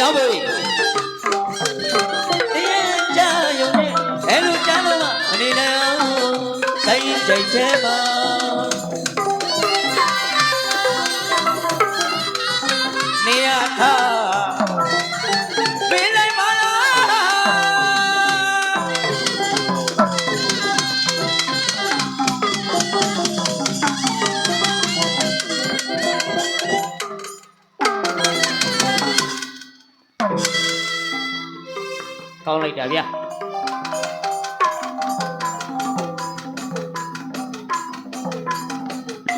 နော်ဘိုးကြီးတင်းကြယုံနဲ့အဲ့လိုကြားလို့မနေနိုင်အောင်တိုင်းကြိုက်သေးပါ ကောက်လိုက်တာဗျာ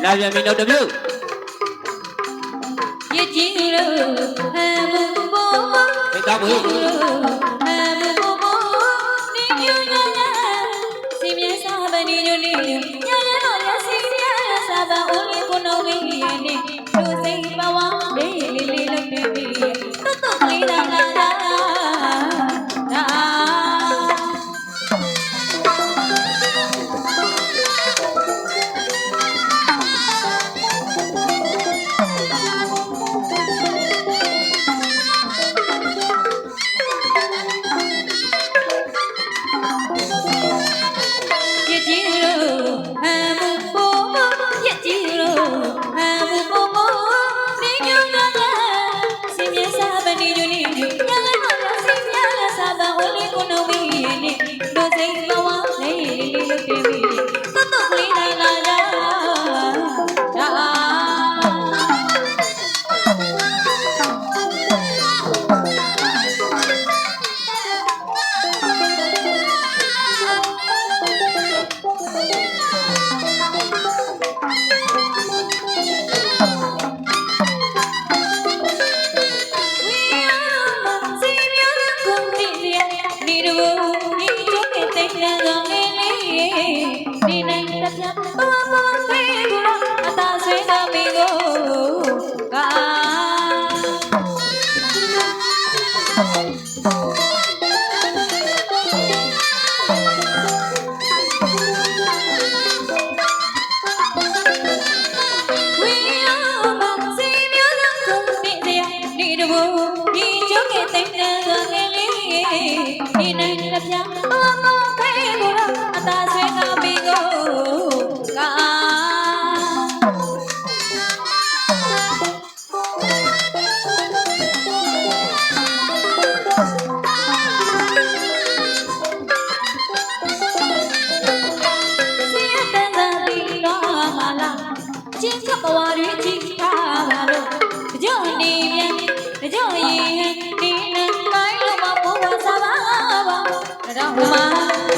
လာပြန်ပြီနောက်တစ်ပြုတ်ရစ်ချင်းလို့ဟမ်ဘောဘောဒီတော့ဘူးဟမ်ဘောဘောနေညူညညာစီမြစာပနေညူနေညညာတော့ရစီရစာပါဦးလေးကိုနော်ဝင်းရနေသူစိတ်ဘဝလေးလေးလေးလုပ်နေပြီတော်တော်လေးလာလာ နှုံးပြီးနေမစိမ့်မ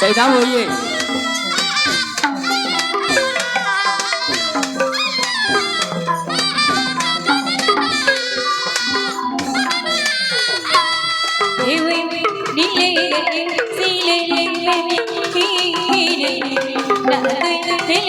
Sự sống. Let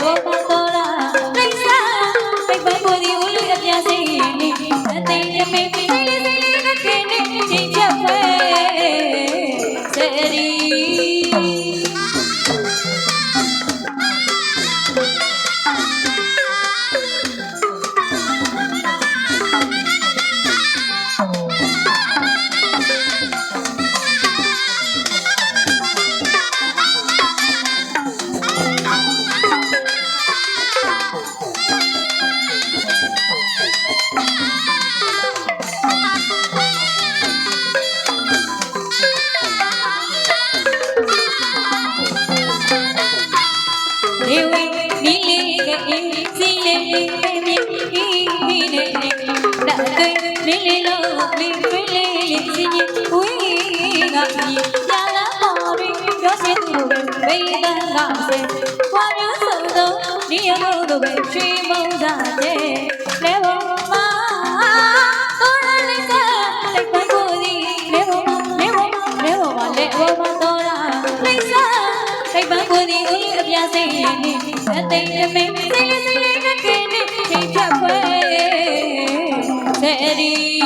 go, let go. ဆ လေးလေးလို့မင်းတွေးလေးလေးစီညဝေးကကြီးရလာပေါ်ရီပြောစင်သူဘေးကငါစေဝါရဆုံတော့ဒီရလို့တော့ပဲချွေမုံစားတဲ့လေဘောမာတော်ရလေးကလိုက်ပါကိုဒီလေဘောလေဘောလေဘောမလေဘောမတော်ရလေးစားထိုက်ပန်းကိုဒီဦးလေးအပြားစိတ်နေနေအသိအမေစိတ်လေးစိတ်လေးကခင်းနေချိန်ချက်ဖွဲဆယ်ရီ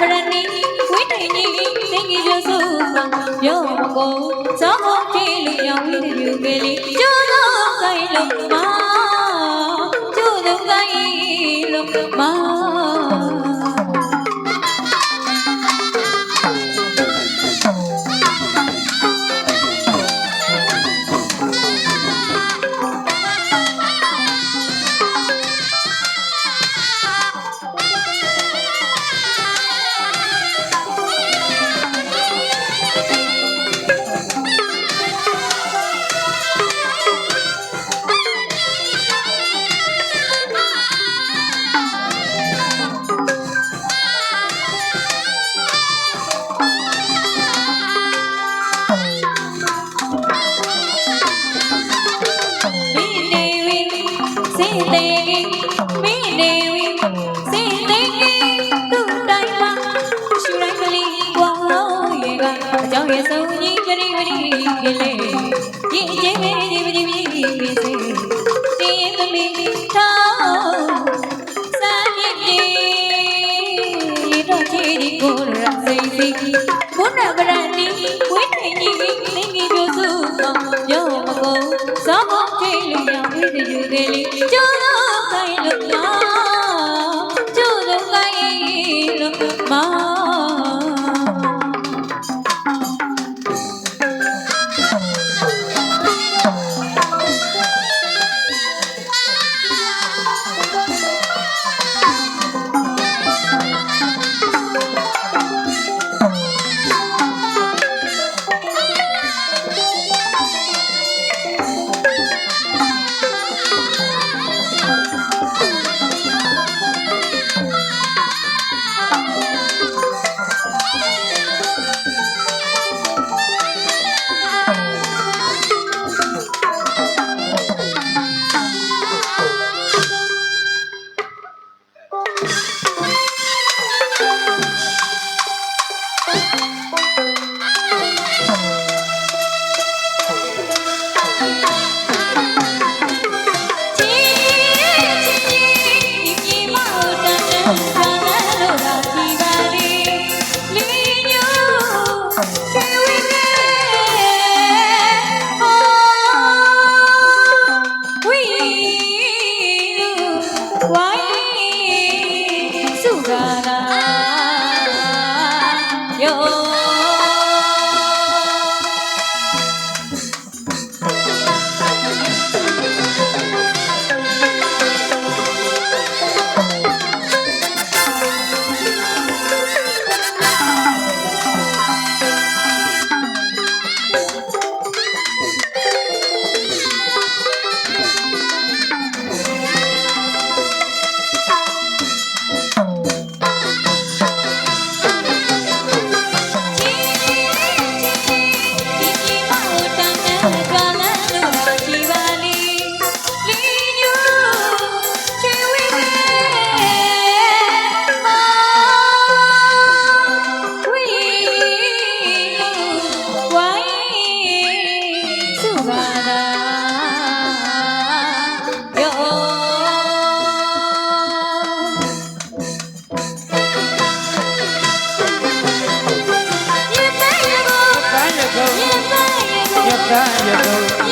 ဗရဏီဝိတ္တိကြီးသင်ကြီးကျဆူမှာရောမကုန်သောကြည့်လို့ရောင်းဝိတ္တိကလေးကျိုးတော့ကိုင်လို့မကျိုးတော့ကိုင်လို့မမ ကအကြောင်းရဲ့ဆုံးကြီးပရိပရိကလေးရင်းချင်းပရိပရိပရိစေတင်းသမီးထော ရ